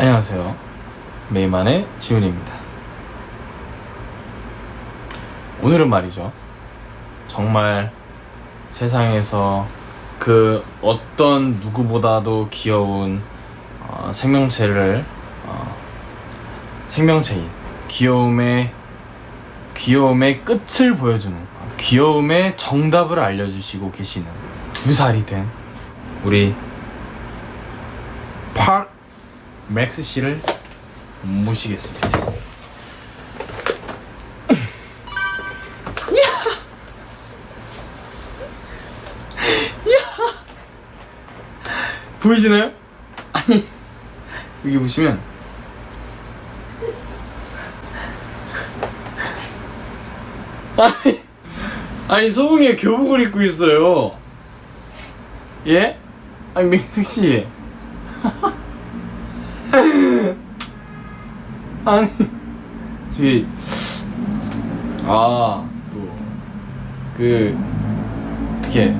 안녕하세요. 메이만의 지훈입니다. 오늘은 말이죠. 정말 세상에서 그 어떤 누구보다도 귀여운 어, 생명체를 어, 생명체인 귀여움의 귀여움의 끝을 보여주는 어, 귀여움의 정답을 알려주시고 계시는 두 살이 된 우리 파크 맥스 씨를 모시겠습니다. 보이시나요? 아니 여기 보시면 아니 아니 소봉이가 교복을 입고 있어요. 예? 아니 맥스 씨. 아니 저기 아또 그 어떻게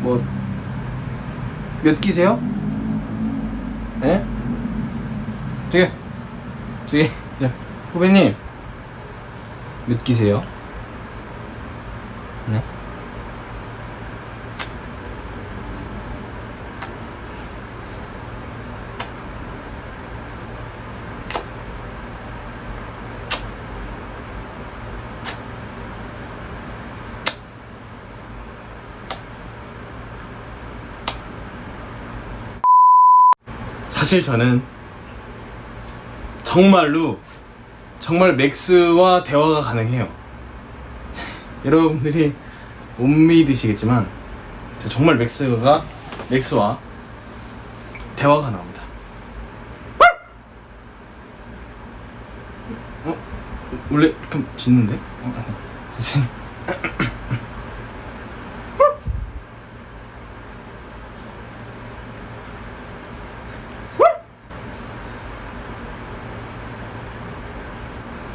뭐몇 끼세요? 예? 저기 저기 야, 후배님 몇 끼세요? 네? 사실 저는 정말로 정말 맥스와 대화가 가능해요. 여러분들이 못 믿으시겠지만 저 정말 맥스가 맥스와 대화가 나옵니다. 어? 원래 이렇게 짖는데? 어, 아니.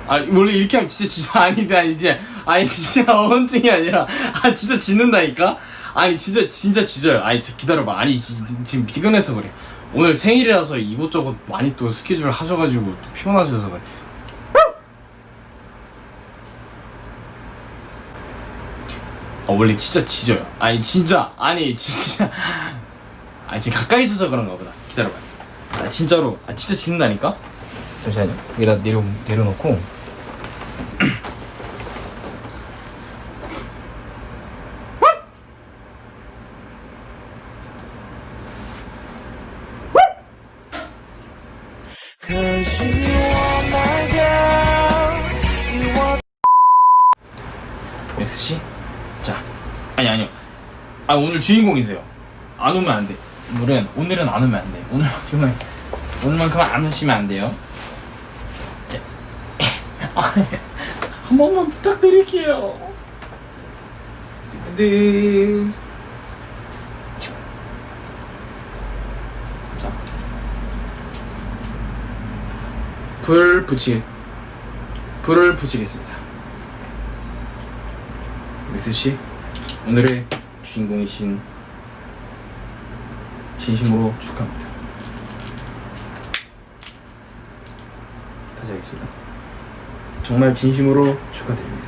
아 원래 이렇게 하면 진짜 진짜 아니다 이제 아니 진짜 어원증이 아니라 아 진짜 짖는다니까? 아니 진짜 진짜 짖어요. 아니 진짜 기다려봐. 아니 지, 지금 피곤해서 그래. 오늘 생일이라서 이곳저곳 많이 또 스케줄 하셔가지고 또 피곤하셔서 그래. 아 원래 진짜 짖어요. 아니 진짜 아니 진짜. 아니 지금 가까이 있어서 그런가 보다. 기다려봐. 아 진짜로. 아 진짜 짖는다니까? 잠시만요. 여기다 내려, 내려놓고 아 오늘 주인공이세요. 안 오면 안 돼. 오늘은 오늘은 안 오면 안 돼. 오늘만큼은 오늘만큼은 안 오시면 안 돼요. 한 번만 부탁드릴게요. 네. 자, 불 붙이 불을 붙이겠습니다. 맥스 씨, 오늘의 주인공이신 진심으로 축하합니다. 다시 하겠습니다. 정말 진심으로 축하드립니다.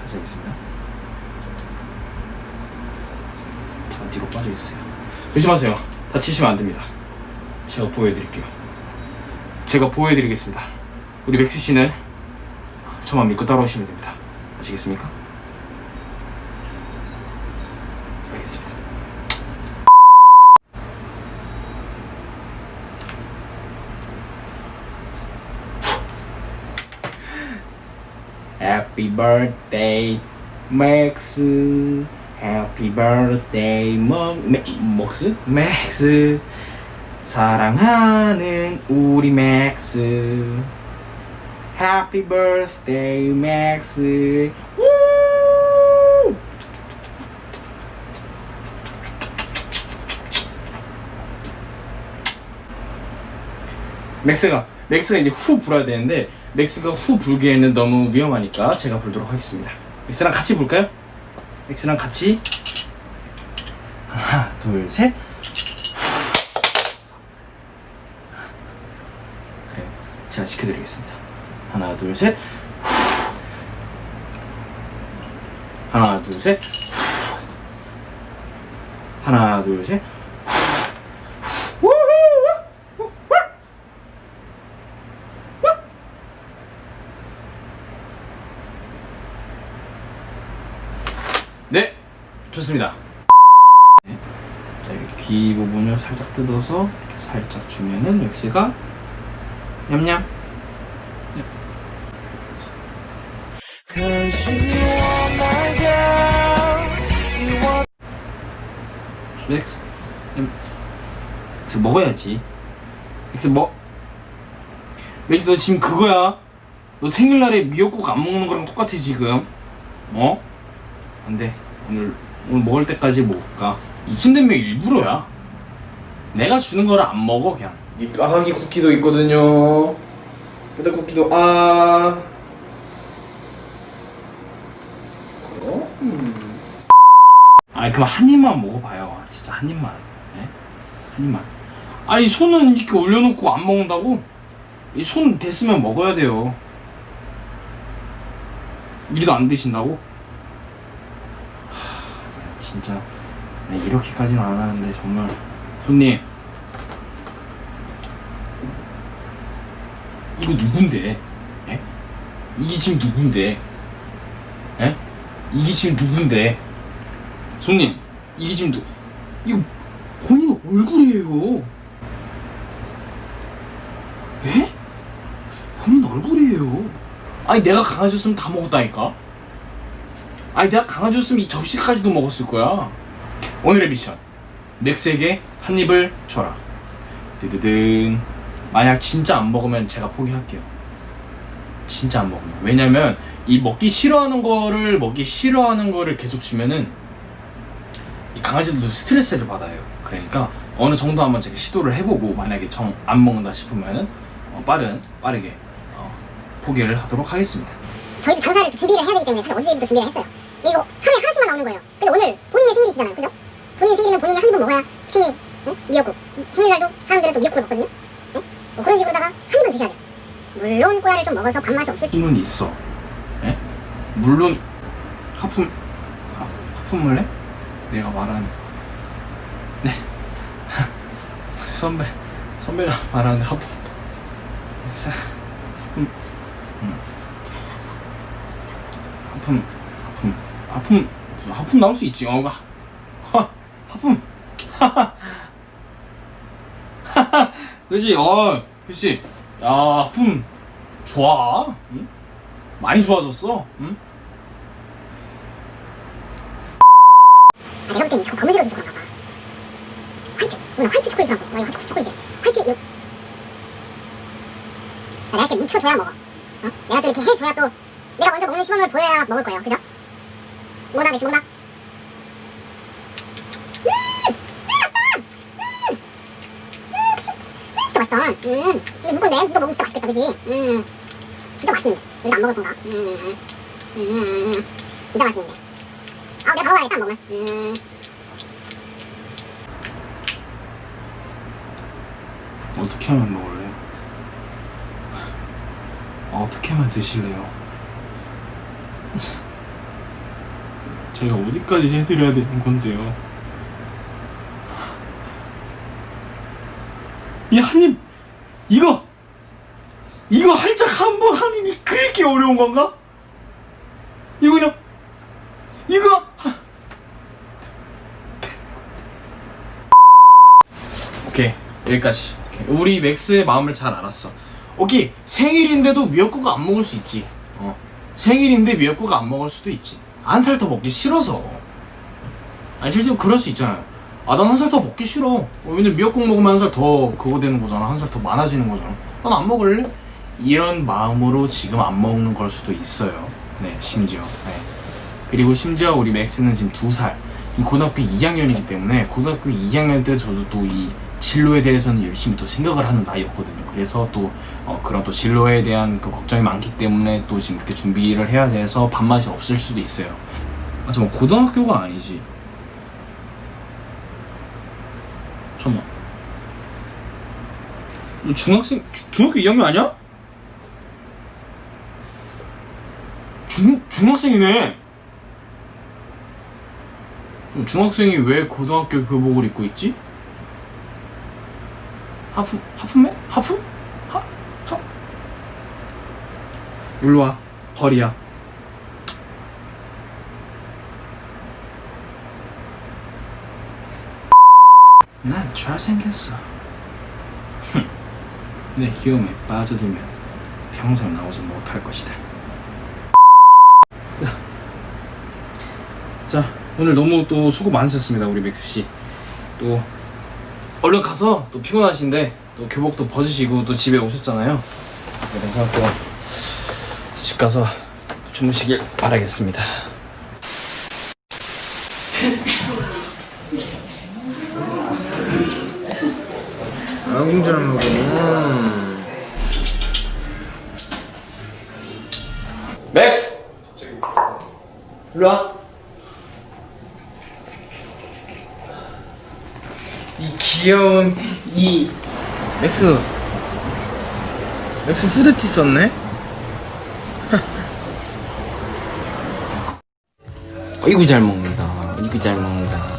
다시 하겠습니다. 잠깐 뒤로 빠져 있으세요. 조심하세요. 다치시면 안 됩니다. 제가 보여드릴게요. 제가 보여드리겠습니다. 우리 맥스 씨는 저만 믿고 따라오시면 됩니다. 아시겠습니까? 알겠습니다. Happy birthday, Max. Happy birthday, 먹, 맥, 먹스? 맥스. 사랑하는 우리 맥스. Happy birthday, 맥스. 우! 맥스가 맥스가 이제 후 불어야 되는데 맥스가 후 불기에는 너무 위험하니까 제가 불도록 하겠습니다. 맥스랑 같이 불까요? 맥스랑 같이 하나 둘, 셋. 그래, 제가 지켜드리겠습니다. 하나, 둘, 셋. 하나, 둘, 셋. 하나, 둘, 셋. 네, 좋습니다. 네. 자, 귀 부분을 살짝 뜯어서 살짝 주면은 엑스가 냠냠. 엑스. 냠. 엑스 먹어야지. 엑스 먹. 엑스 너 지금 그거야. 너 생일날에 미역국 안 먹는 거랑 똑같아 지금. 어? 안 돼. 오늘 오늘 먹을 때까지 먹을까? 이쯤 되면 일부러야. 내가 주는 거를 안 먹어 그냥. 이 빠가기 쿠키도 있거든요. 뼈다 쿠키도 아. 그럼. 음. 아니 그럼 한 입만 먹어봐요. 진짜 한 입만. 네? 한 입만. 아니 손은 이렇게 올려놓고 안 먹는다고? 이 손 됐으면 먹어야 돼요. 이리도 안 드신다고? 하, 진짜 네, 이렇게까지는 안 하는데 정말 손님 이거 누군데? 예? 이게 지금 누군데? 예? 이게 지금 누군데? 손님 이게 지금 누 이거 본인 얼굴이에요. 예? 본인 얼굴이에요. 아니 내가 강아지였으면 다 먹었다니까? 아니 내가 강아지였으면 이 접시까지도 먹었을 거야. 오늘의 미션. 맥스에게 한 입을 줘라. 드드든. 만약 진짜 안 먹으면 제가 포기할게요. 진짜 안 먹으면. 왜냐면 이 먹기 싫어하는 거를 먹기 싫어하는 거를 계속 주면은 이 강아지들도 스트레스를 받아요 그러니까 어느 정도 한번 제가 시도를 해보고 만약에 정 안 먹는다 싶으면은 어, 빠른 빠르게 어, 포기를 하도록 하겠습니다 저희도 장사를 또 준비를 해야 되기 때문에 사실 어제부터 준비를 했어요. 이거 하루에 하나씩만 나오는 거예요. 근데 오늘 본인의 생일이시잖아요. 그죠? 본인 생일이면 본인이 한 입은 먹어야 생일, 응? 미역국. 생일날도 사람들은 또 미역국을 먹거든요. 응? 뭐 그런 식으로다가 한 입은 드셔야 돼요. 물론 꼬야를 좀 먹어서 밥맛이 없을 수 수는 있어 예? 물론 하품 하, 하품을 해? 내가 말하는 네. 선배 선배가 말하는 사- 하품. 음. 하품 하품. 하품 나올 수 있지 어가. 하 하품. 그지 어 그치 야 하품. 좋아. 응? 많이 좋아졌어. 응? 아, 내가 볼땐 자꾸 검은색을 줘서 그런가 봐. 화이트. 오늘 화이트 초콜릿을 먹어. 와, 이거 초콜릿이야. 화이트, 이거. 자, 내가 이렇게 묻혀줘야 먹어. 어? 내가 또 이렇게 해줘야 또, 내가 먼저 먹는 시범을 보여야 먹을 거예요. 그죠? 뭐다, 맥스, 뭐다? 음! 음, 맛있다! 음! 음, 그치? 음, 맛있다. 음, 근데 건데? 누가 먹으면 진짜 맛있겠다, 그지? 음, 진짜 맛있는데. 우리도 안 먹을 건가? 음, 음, 음, 음, 진짜 맛있는데. 아, 내가 다 먹어야겠다, 안 먹으면. 음. 어떻게 하면 먹을래요? 어떻게 하면 드실래요? 제가 어디까지 해드려야 되는 건데요? 이 한입 이거 이거 할짝 한 번 하니 그렇게 어려운 건가? 이거 그냥 이거 하- 오케이 여기까지. 우리 맥스의 마음을 잘 알았어. 오케이. 생일인데도 미역국 안 먹을 수 있지. 어. 생일인데 미역국 안 먹을 수도 있지. 한 살 더 먹기 싫어서. 아니 실제로 그럴 수 있잖아요. 아 난 한 살 더 먹기 싫어. 어, 왜냐면 미역국 먹으면 한 살 더 그거 되는 거잖아. 한 살 더 많아지는 거잖아. 난 안 먹을래? 이런 마음으로 지금 안 먹는 걸 수도 있어요. 네 심지어. 네. 그리고 심지어 우리 맥스는 지금 두 살. 고등학교 2학년이기 때문에 고등학교 2학년 때 저도 또이 진로에 대해서는 열심히 또 생각을 하는 나이였거든요. 그래서 또 어, 그런 또 진로에 대한 그 걱정이 많기 때문에 또 지금 이렇게 준비를 해야 돼서 밥맛이 없을 수도 있어요. 아, 잠깐 고등학교가 아니지. 잠깐만. 너 중학생, 중학교 2학년 아니야? 중, 중학생이네. 중학생이 왜 고등학교 교복을 입고 있지? 하프, 하프맨? 하프? 하? 하? 일로 와. 벌이야. 난 잘생겼어. 흠. 내 귀여움에 빠져들면 평생 나오지 못할 것이다. 자, 오늘 너무 또 수고 많으셨습니다, 우리 맥스 씨. 또 얼른 가서 또 피곤하신데 또 교복도 벗으시고 또 집에 오셨잖아요. 그래서 또 집 가서 주무시길 바라겠습니다. 아궁 잘 먹어. 맥스! 일로 와. 이 귀여운 이 맥스. 맥스 후드티 썼네? 어이구 잘 먹는다. 어이구 잘 먹는다